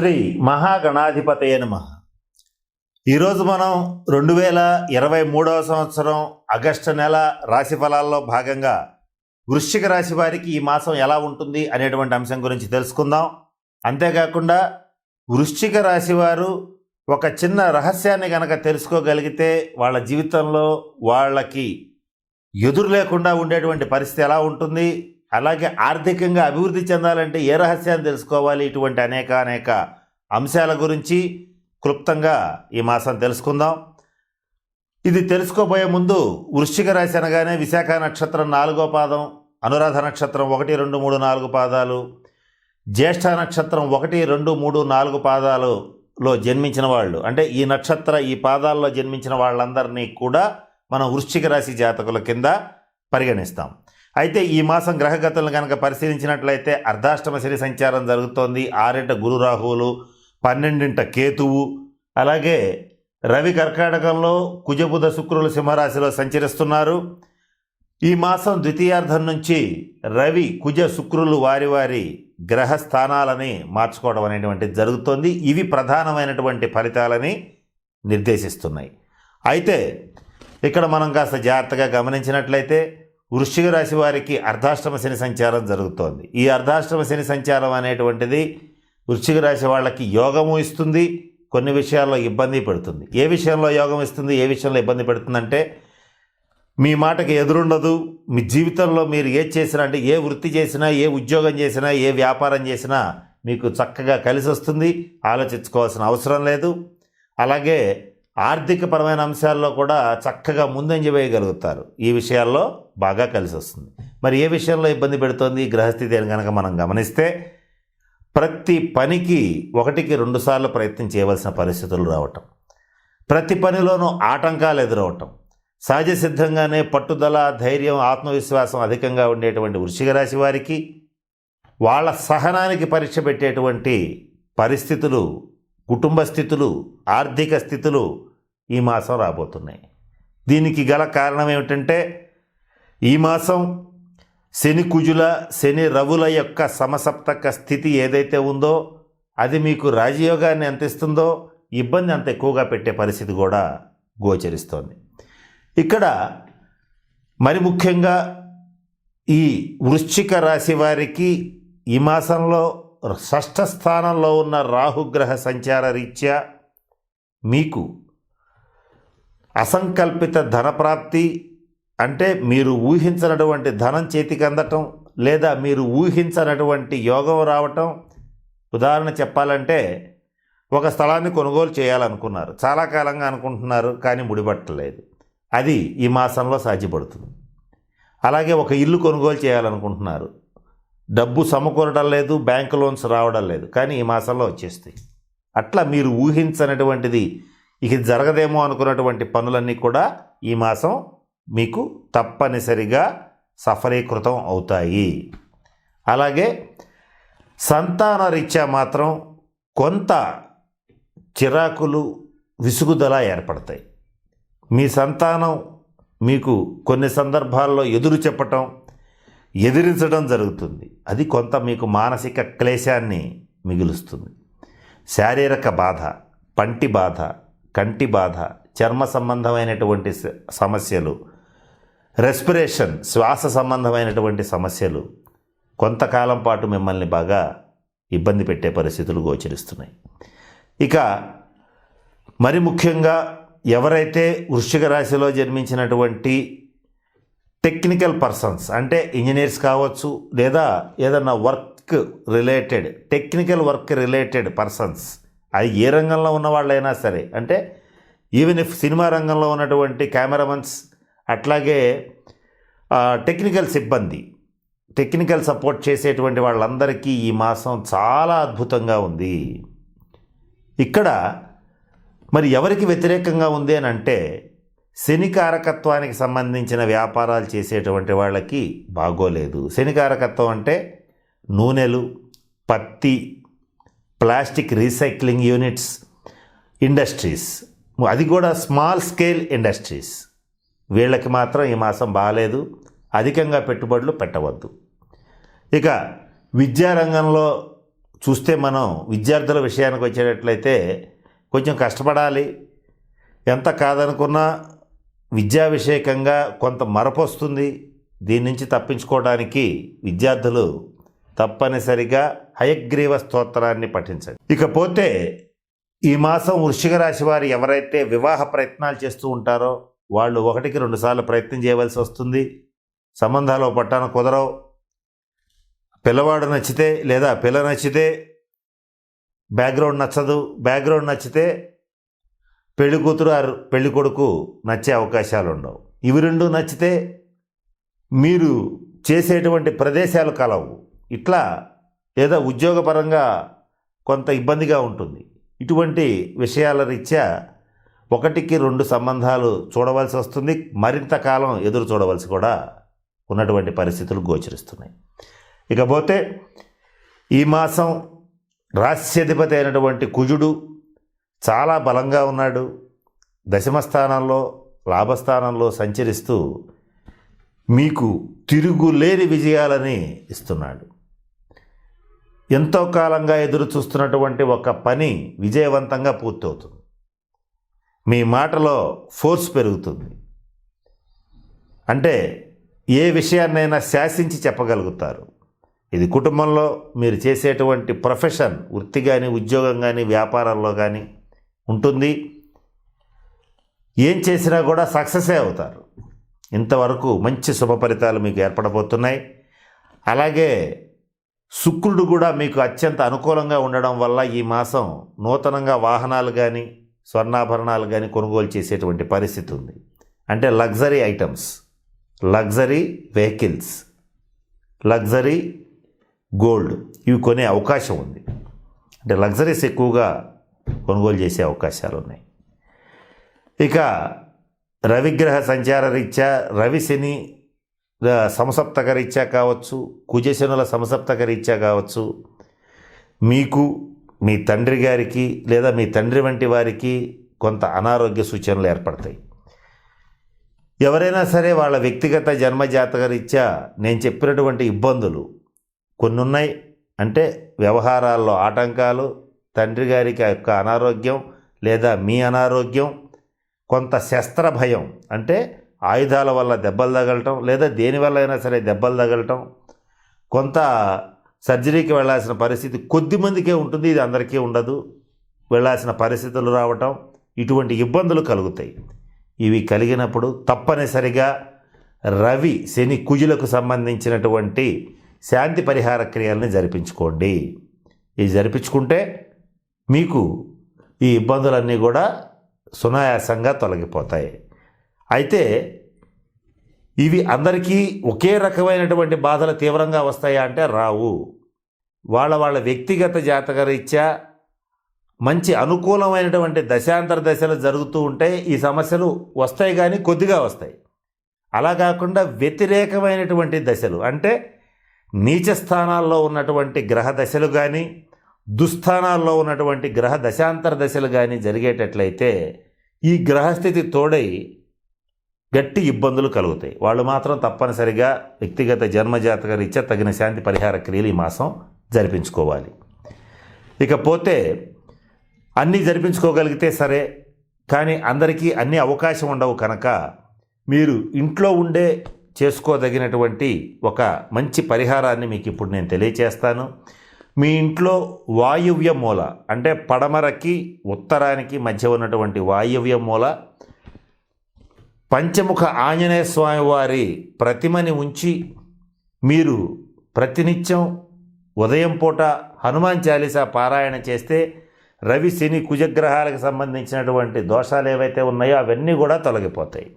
శ్రీ మహాగణాధిపతయ నమ. ఈరోజు మనం రెండు వేల ఇరవై మూడవ సంవత్సరం ఆగస్టు నెల రాశి ఫలాల్లో భాగంగా వృశ్చిక రాశి వారికి ఈ మాసం ఎలా ఉంటుంది అనేటువంటి అంశం గురించి తెలుసుకుందాం. అంతేకాకుండా వృశ్చిక రాశి వారు ఒక చిన్న రహస్యాన్ని గనక తెలుసుకోగలిగితే వాళ్ళ జీవితంలో వాళ్ళకి ఎదురు లేకుండా ఉండేటువంటి పరిస్థితి ఎలా ఉంటుంది? అలాగే ఆర్థికంగా అభివృద్ధి చెందాలంటే ఏ రహస్యాన్ని తెలుసుకోవాలి? ఇటువంటి అనేక అనేక అంశాల గురించి క్లుప్తంగా ఈ మాసం తెలుసుకుందాం. ఇది తెలుసుకోబోయే ముందు వృశ్చిక రాశి అనగానే విశాఖ నక్షత్రం నాలుగో పాదం అనురాధ నక్షత్రం ఒకటి రెండు మూడు నాలుగు పాదాలు జ్యేష్ఠ నక్షత్రం ఒకటి రెండు మూడు నాలుగు పాదాలలో జన్మించిన వాళ్ళు. అంటే ఈ నక్షత్ర ఈ పాదాల్లో జన్మించిన వాళ్ళందరినీ కూడా మనం వృశ్చిక రాశి జాతకుల కింద పరిగణిస్తాం. అయితే ఈ మాసం గ్రహగతులను కనుక పరిశీలించినట్లయితే అర్ధాష్టమ శని సంచారం జరుగుతోంది. ఆరేట గురు రాహువులు పన్నెండింట కేతువు అలాగే రవి కర్కాటకంలో కుజబుధ శుక్రులు సింహరాశిలో సంచరిస్తున్నారు. ఈ మాసం ద్వితీయార్థం నుంచి రవి కుజ శుక్రులు వారి వారి గ్రహ స్థానాలని మార్చుకోవడం అనేటువంటిది జరుగుతోంది. ఇవి ప్రధానమైనటువంటి ఫలితాలని నిర్దేశిస్తున్నాయి. అయితే ఇక్కడ మనం కాస్త జాగ్రత్తగా గమనించినట్లయితే వృశ్చిక రాశి వారికి అర్ధాష్టమ శని సంచారం జరుగుతోంది. ఈ అర్ధాష్టమ శని సంచారం అనేటువంటిది వృశ్చిక రాశి వాళ్ళకి యోగము ఇస్తుంది కొన్ని విషయాల్లో ఇబ్బంది పెడుతుంది. ఏ విషయంలో యోగం ఇస్తుంది ఏ విషయంలో ఇబ్బంది పెడుతుందంటే మీ మాటకి ఎదురుండదు మీ జీవితంలో మీరు ఏది చేసినా అంటే ఏ వృత్తి చేసినా ఏ ఉద్యోగం చేసినా ఏ వ్యాపారం చేసినా మీకు చక్కగా కలిసి వస్తుంది ఆలోచించుకోవాల్సిన అవసరం లేదు. అలాగే ఆర్థికపరమైన అంశాల్లో కూడా చక్కగా ముందంజ వేయగలుగుతారు. ఈ విషయాల్లో బాగా కలిసి వస్తుంది. మరి ఏ విషయంలో ఇబ్బంది పెడుతోంది గ్రహస్థితి అని కనుక మనం గమనిస్తే ప్రతి పనికి ఒకటికి రెండుసార్లు ప్రయత్నం చేయవలసిన పరిస్థితులు రావటం. ప్రతి పనిలోనూ ఆటంకాలు ఎదురవటం. సహజ సిద్ధంగానే పట్టుదల ధైర్యం ఆత్మవిశ్వాసం అధికంగా ఉండేటువంటి వృషిక రాశి వారికి వాళ్ళ సహనానికి పరీక్ష పెట్టేటువంటి పరిస్థితులు కుటుంబ స్థితులు ఆర్థిక స్థితులు ఈ మాసం రాబోతున్నాయి. దీనికి గల కారణం ఏమిటంటే ఈ మాసం శని కుజుల శని రవుల యొక్క సమసప్తక స్థితి ఏదైతే ఉందో అది మీకు రాజయోగాన్ని ఎంత ఇస్తుందో ఇబ్బంది అంత ఎక్కువగా పెట్టే పరిస్థితి కూడా గోచరిస్తోంది. ఇక్కడ మరి ముఖ్యంగా ఈ వృశ్చిక రాశి వారికి ఈ మాసంలో షష్ఠ స్థానంలో ఉన్న రాహుగ్రహ సంచార రీత్యా మీకు అసంకల్పిత ధనప్రాప్తి అంటే మీరు ఊహించనటువంటి ధనం చేతికి అందటం లేదా మీరు ఊహించనటువంటి యోగం రావటం ఉదాహరణ చెప్పాలంటే ఒక స్థలాన్ని కొనుగోలు చేయాలనుకున్నారు. చాలా కాలంగా అనుకుంటున్నారు కానీ ముడిపట్టలేదు. అది ఈ మాసంలో సాధ్యపడుతుంది. అలాగే ఒక ఇల్లు కొనుగోలు చేయాలనుకుంటున్నారు. డబ్బు సమకూరడం లేదు బ్యాంక్ లోన్స్ రావడం లేదు కానీ ఈ మాసంలో వచ్చేస్తాయి. అట్లా మీరు ఊహించనటువంటిది ఇక జరగదేమో అనుకున్నటువంటి పనులన్నీ కూడా ఈ మాసం మీకు తప్పనిసరిగా సఫలీకృతం అవుతాయి. అలాగే సంతాన రీత్యా మాత్రం కొంత చిరాకులు విసుగుదల ఏర్పడతాయి. మీ సంతానం మీకు కొన్ని సందర్భాల్లో ఎదురు చెప్పటం ఎదిరించడం జరుగుతుంది. అది కొంత మీకు మానసిక క్లేశాన్ని మిగులుస్తుంది. శారీరక బాధ పంటి బాధ కంటి బాధ చర్మ సంబంధమైనటువంటి సమస్యలు రెస్పిరేషన్ శ్వాస సంబంధమైనటువంటి సమస్యలు కొంతకాలం పాటు మిమ్మల్ని బాగా ఇబ్బంది పెట్టే పరిస్థితులు గోచరిస్తున్నాయి. ఇక మరి ముఖ్యంగా ఎవరైతే వృశ్చిక రాశిలో జన్మించినటువంటి టెక్నికల్ పర్సన్స్ అంటే ఇంజనీర్స్ కావచ్చు లేదా ఏదన్నా work related technical work related persons అది ఏ రంగంలో ఉన్న వాళ్ళైనా సరే అంటే ఈవెన్ ఇఫ్ సినిమా రంగంలో ఉన్నటువంటి కెమెరామన్స్ అట్లాగే టెక్నికల్ సిబ్బంది టెక్నికల్ సపోర్ట్ చేసేటువంటి వాళ్ళందరికీ ఈ మాసం చాలా అద్భుతంగా ఉంది. ఇక్కడ మరి ఎవరికి వ్యతిరేకంగా ఉంది అని అంటే శనికారకత్వానికి సంబంధించిన వ్యాపారాలు చేసేటువంటి వాళ్ళకి బాగోలేదు. శనికారకత్వం అంటే నూనెలు పత్తి ప్లాస్టిక్ రీసైక్లింగ్ యూనిట్స్ ఇండస్ట్రీస్. అది కూడా స్మాల్ స్కేల్ ఇండస్ట్రీస్. వీళ్ళకి మాత్రం ఈ మాసం బాగాలేదు అధికంగా పెట్టుబడులు పెట్టవద్దు. ఇక విద్యారంగంలో చూస్తే మనం విద్యార్థుల విషయానికి వచ్చేటట్లయితే కొంచెం కష్టపడాలి. ఎంత కాదనుకున్నా విద్యా విషయకంగా కొంత మరపు వస్తుంది. దీని నుంచి తప్పించుకోవడానికి విద్యార్థులు తప్పనిసరిగా హయగ్రీవ స్తోత్రాన్ని పఠించండి. ఇకపోతే ఈ మాసం వృశ్చిక రాశి వారు ఎవరైతే వివాహ ప్రయత్నాలు చేస్తూ ఉంటారో వాళ్ళు ఒకటికి రెండుసార్లు ప్రయత్నం చేయవలసి వస్తుంది. సంబంధాలు పట్టాన కుదరవు. పిల్లవాడు నచ్చితే లేదా పిల్ల నచ్చితే బ్యాక్గ్రౌండ్ నచ్చదు. బ్యాక్గ్రౌండ్ నచ్చితే పెళ్ళి కూతురు ఆరు పెళ్ళి కొడుకు నచ్చే అవకాశాలు ఉండవు ఇవి రెండు నచ్చితే మీరు చేసేటువంటి ప్రదేశాలు కలవు. ఇట్లా లేదా ఉద్యోగపరంగా కొంత ఇబ్బందిగా ఉంటుంది. ఇటువంటి విషయాల రీత్యా ఒకటికి రెండు సంబంధాలు చూడవలసి వస్తుంది. మరింత కాలం ఎదురు చూడవలసి కూడా ఉన్నటువంటి పరిస్థితులు గోచరిస్తున్నాయి. ఇకపోతే ఈ మాసం రాస్యాధిపతి అయినటువంటి కుజుడు చాలా బలంగా ఉన్నాడు. దశమ స్థానంలో లాభస్థానంలో సంచరిస్తూ మీకు తిరుగులేని విజయాలని ఇస్తున్నాడు. ఎంతో కాలంగా ఎదురు చూస్తున్నటువంటి ఒక పని విజయవంతంగా పూర్తవుతుంది. మీ మాటలో ఫోర్స్ పెరుగుతుంది. అంటే ఏ విషయాన్నైనా శాసించి చెప్పగలుగుతారు. ఇది కుటుంబంలో మీరు చేసేటువంటి ప్రొఫెషన్ వృత్తి కానీ ఉద్యోగం కానీ వ్యాపారంలో కానీ ఉంటుంది. ఏం చేసినా కూడా సక్సెసే అవుతారు. ఇంతవరకు మంచి శుభ ఫలితాలు మీకు ఏర్పడబోతున్నాయి. అలాగే శుక్రుడు కూడా మీకు అత్యంత అనుకూలంగా ఉండడం వల్ల ఈ మాసం నూతనంగా వాహనాలు కానీ స్వర్ణాభరణాలు కానీ కొనుగోలు చేసేటువంటి పరిస్థితి ఉంది. అంటే luxury items luxury vehicles luxury gold ఇవి కొనే అవకాశం ఉంది. అంటే లగ్జరీస్ ఎక్కువగా కొనుగోలు చేసే అవకాశాలు ఉన్నాయి. ఇక రవిగ్రహ సంచార రీత్యా రవి శని సమసప్తక రీత్యా కావచ్చు కుజశనుల సమసప్తక రీత్యా కావచ్చు మీకు మీ తండ్రి గారికి లేదా మీ తండ్రి వంటి వారికి కొంత అనారోగ్య సూచనలు ఏర్పడతాయి. ఎవరైనా సరే వాళ్ళ వ్యక్తిగత జన్మజాతకరీత్యా నేను చెప్పినటువంటి ఇబ్బందులు కొన్ని ఉన్నాయి అంటే వ్యవహారాల్లో ఆటంకాలు తండ్రి గారికి ఆ యొక్క అనారోగ్యం లేదా మీ అనారోగ్యం కొంత శస్త్ర భయం అంటే ఆయుధాల వల్ల దెబ్బలు తగలటం లేదా దేనివల్ల అయినా సరే దెబ్బలు తగలటం కొంత సర్జరీకి వెళ్ళాల్సిన పరిస్థితి కొద్ది మందికే ఉంటుంది. ఇది అందరికీ ఉండదు. వెళ్ళాల్సిన పరిస్థితులు రావటం ఇటువంటి ఇబ్బందులు కలుగుతాయి. ఇవి కలిగినప్పుడు తప్పనిసరిగా రవి శని కుజులకు సంబంధించినటువంటి శాంతి పరిహార క్రియల్ని జరిపించుకోండి. ఇది జరిపించుకుంటే మీకు ఈ ఇబ్బందులన్నీ కూడా సునాయాసంగా తొలగిపోతాయి. అయితే ఇవి అందరికీ ఒకే రకమైనటువంటి బాధలు తీవ్రంగా వస్తాయా అంటే రావు. వాళ్ళ వాళ్ళ వ్యక్తిగత జాతక రీత్యా మంచి అనుకూలమైనటువంటి దశాంతర దశలు జరుగుతూ ఉంటే ఈ సమస్యలు వస్తాయి కానీ కొద్దిగా వస్తాయి. అలా కాకుండా వ్యతిరేకమైనటువంటి దశలు అంటే నీచ స్థానాల్లో ఉన్నటువంటి గ్రహ దశలు కానీ దుస్థానాల్లో ఉన్నటువంటి గ్రహ దశాంతర దశలు కానీ జరిగేటట్లయితే ఈ గ్రహస్థితి తోడై గట్టి ఇబ్బందులు కలుగుతాయి. వాళ్ళు మాత్రం తప్పనిసరిగా వ్యక్తిగత జన్మజాతక రీత్యా తగిన శాంతి పరిహార క్రియలు ఈ మాసం జరిపించుకోవాలి. ఇకపోతే అన్నీ జరిపించుకోగలిగితే సరే కానీ అందరికీ అన్ని అవకాశం ఉండవు కనుక మీరు ఇంట్లో ఉండే చేసుకోదగినటువంటి ఒక మంచి పరిహారాన్ని మీకు ఇప్పుడు నేను తెలియచేస్తాను. మీ ఇంట్లో వాయువ్య మూల అంటే పడమరకి ఉత్తరానికి మధ్య ఉన్నటువంటి వాయువ్య మూల పంచముఖ ఆంజనేయ స్వామి వారి ప్రతిమని ఉంచి మీరు ప్రతినిత్యం ఉదయం పూట హనుమాన్ చాలీసా పారాయణ చేస్తే రవి శని కుజగ్రహాలకు సంబంధించినటువంటి దోషాలు ఏవైతే ఉన్నాయో అవన్నీ కూడా తొలగిపోతాయి.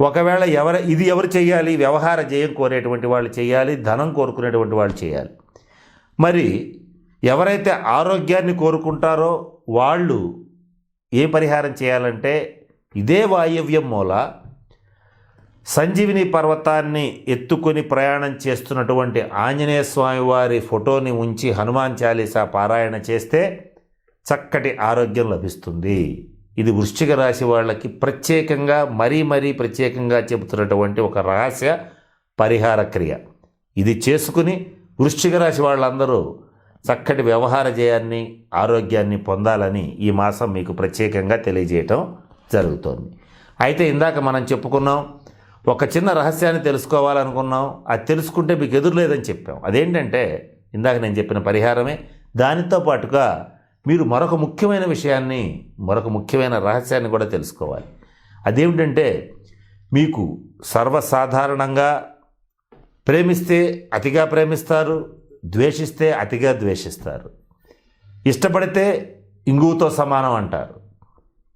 ఒకవేళ ఎవరు ఇది ఎవరు చేయాలి? వ్యవహార జయం కోరేటువంటి వాళ్ళు చేయాలి ధనం కోరుకునేటువంటి వాళ్ళు చేయాలి. మరి ఎవరైతే ఆరోగ్యాన్ని కోరుకుంటారో వాళ్ళు ఏ పరిహారం చేయాలంటే ఇదే వాయవ్యం మూల సంజీవిని పర్వతాన్ని ఎత్తుకొని ప్రయాణం చేస్తున్నటువంటి ఆంజనేయ స్వామి వారి ఫోటోని ఉంచి హనుమాన్ చాలీసా పారాయణ చేస్తే చక్కటి ఆరోగ్యం లభిస్తుంది. ఇది వృశ్చిక రాశి వాళ్ళకి ప్రత్యేకంగా మరీ మరీ ప్రత్యేకంగా చెబుతున్నటువంటి ఒక రహస్య పరిహార క్రియ. ఇది చేసుకుని వృశ్చిక రాశి వాళ్ళందరూ చక్కటి వ్యవహార జయాన్ని ఆరోగ్యాన్ని పొందాలని ఈ మాసం మీకు ప్రత్యేకంగా తెలియజేయటం జరుగుతోంది. అయితే ఇందాక మనం చెప్పుకున్నాం ఒక చిన్న రహస్యాన్ని తెలుసుకోవాలనుకున్నాం అది తెలుసుకుంటే మీకు ఎదురులేదని చెప్పాం. అదేంటంటే ఇందాక నేను చెప్పిన పరిహారమే. దానితో పాటుగా మీరు మరొక ముఖ్యమైన విషయాన్ని మరొక ముఖ్యమైన రహస్యాన్ని కూడా తెలుసుకోవాలి. అదేమిటంటే మీకు సర్వసాధారణంగా ప్రేమిస్తే అతిగా ప్రేమిస్తారు ద్వేషిస్తే అతిగా ద్వేషిస్తారు. ఇష్టపడితే ఇంగువతో సమానం అంటారు.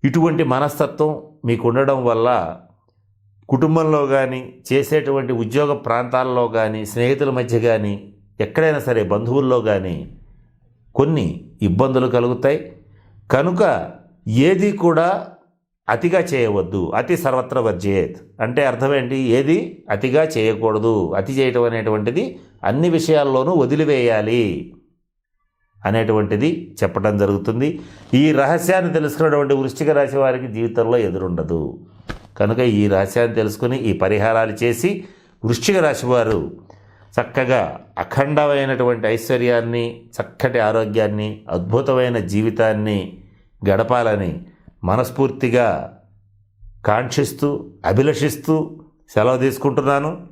ఇటువంటి మనస్తత్వం మీకు ఉండడం వల్ల కుటుంబంలో కానీ చేసేటువంటి ఉద్యోగ ప్రాంతాల్లో కానీ స్నేహితుల మధ్య కానీ ఎక్కడైనా సరే బంధువుల్లో కానీ కొన్ని ఇబ్బందులు కలుగుతాయి. కనుక ఏది కూడా అతిగా చేయవద్దు. అతి సర్వత్ర వర్జేత్. అంటే అర్థం ఏంటి? ఏది అతిగా చేయకూడదు. అతి చేయటం అనేటువంటిది అన్ని విషయాల్లోనూ వదిలివేయాలి. అనేటువంటిది చెప్పడం జరుగుతుంది. ఈ రహస్యాన్ని తెలుసుకున్నటువంటి వృష్టిక రాశి వారికి జీవితంలో ఎదురుండదు. కనుక ఈ రహస్యాన్ని తెలుసుకుని ఈ పరిహారాలు చేసి వృష్టిక రాశి వారు చక్కగా అఖండమైనటువంటి ఐశ్వర్యాన్ని చక్కటి ఆరోగ్యాన్ని అద్భుతమైన జీవితాన్ని గడపాలని మనస్ఫూర్తిగా కాంక్షిస్తూ అభిలషిస్తూ సెలవు తీసుకుంటున్నాను.